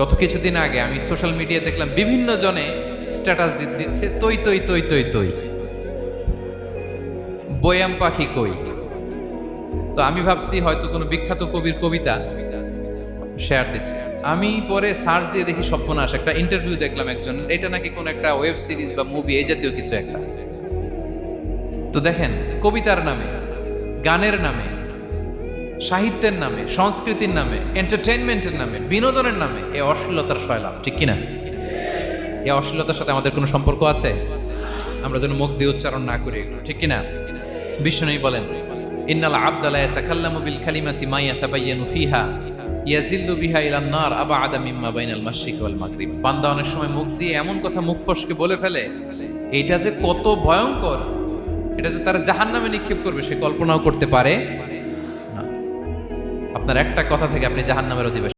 গত কিছুদিন আগে আমি সোশ্যাল মিডিয়া দেখলাম বিভিন্ন জনে স্ট্যাটাস দিচ্ছে, তৈ তৈ তৈ তৈ তৈ। বয়াম পাখি কই? তো আমি ভাবছি হয়তো কোনো বিখ্যাত কবির কবিতা শেয়ার দিচ্ছে। আমি পরে সার্চ দিয়ে দেখি সপ্পনাশ একটা ইন্টারভিউ দেখলাম একজন, এটা নাকি কোন একটা ওয়েব সিরিজ বা মুভি এই জাতীয় কিছু একটা। তো দেখেন, কবিতার নামে, গানের নামে সাহিত্যের নামে সংস্কৃতির নামে এন্টারটেনমেন্টের নামে বিনোদনের নামে এ অশ্লীলতার শয়লাভ ঠিক কিনা? এ অশ্লীলতার সাথে আমাদের কোনো সম্পর্ক আছে? আমরা যেন মুখ দিয়ে উচ্চারণ না করি এগুলো, ঠিক কিনা? বিষ্ণু বলেন ইন্নাল আবদালা ইয়াতাকাল্লামু বিল কালিমাতি মা ইয়াতাবায়ানু ফিহা ইয়াজিল্লু বিহা ইলান নার আবাআদা মিম্মা বাইনাল মাশরিক ওয়াল মাগরিব। বান্দা অনেক সময় মুখ দিয়ে এমন কথা মুখ ফসকে বলে ফেলে এইটা যে কত ভয়ঙ্কর এটা যে তারা জাহান্নামে নিক্ষেপ করবে সে কল্পনাও করতে পারে। আপনার একটা কথা থেকে আপনি জাহান্নামের অধিবেশন